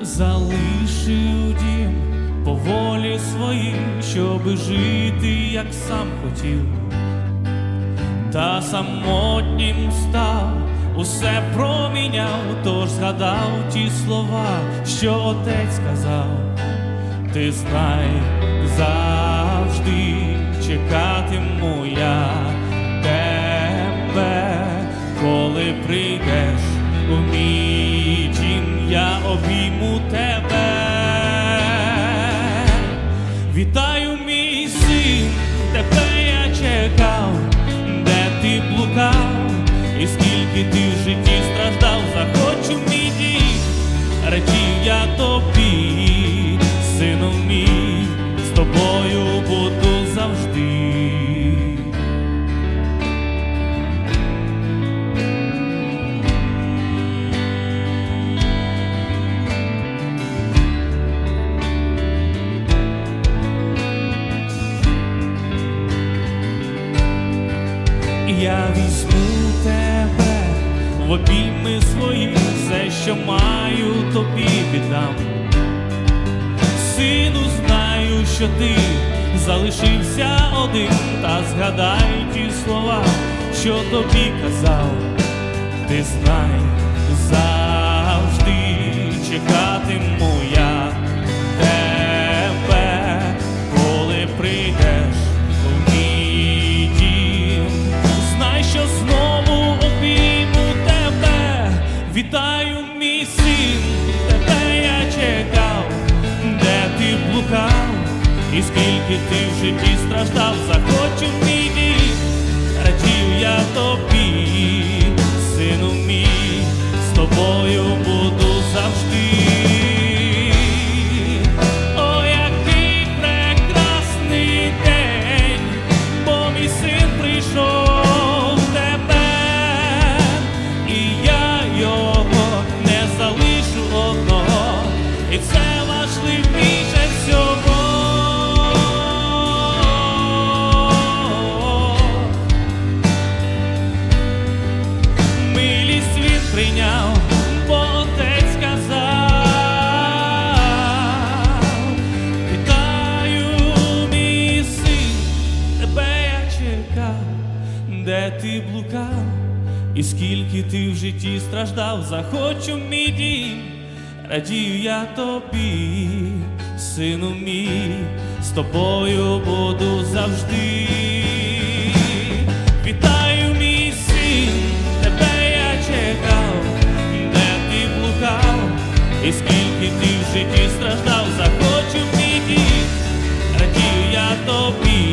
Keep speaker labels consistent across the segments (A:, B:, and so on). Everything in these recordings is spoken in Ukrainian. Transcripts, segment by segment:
A: залишив дім по волі своїй, щоби жити, як сам хотів, та самотнім став, усе проміняв, тож згадав ті слова, що отець сказав. Ти знай, завжди чекатиму я тебе, коли прийдеш у мій я обійму тебе. Вітаю, мій син, тебе я чекав, де ти блукав, і скільки ти в житті страждав, захочу мій дім, радію я тобі, сину мій, з тобою Я візьму тебе в обійми свої, все, що маю, тобі віддам. Сину, знаю, що ти залишився один, та згадай ті слова, що тобі казав. Ти знай, завжди чекатиму і скільки ти в житті страждав, захочу ти блукав, і скільки ти в житті страждав, захочу мій дім, радію я тобі, сину мій, з тобою буду завжди. Вітаю, мій тебе я чекав, де ти блукав, і скільки ти в житті страждав, захочу мій дім, радію я тобі,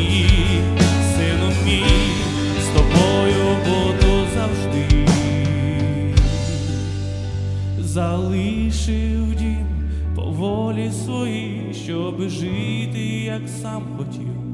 A: Залишив дім по волі своїй, щоб жити, як сам хотів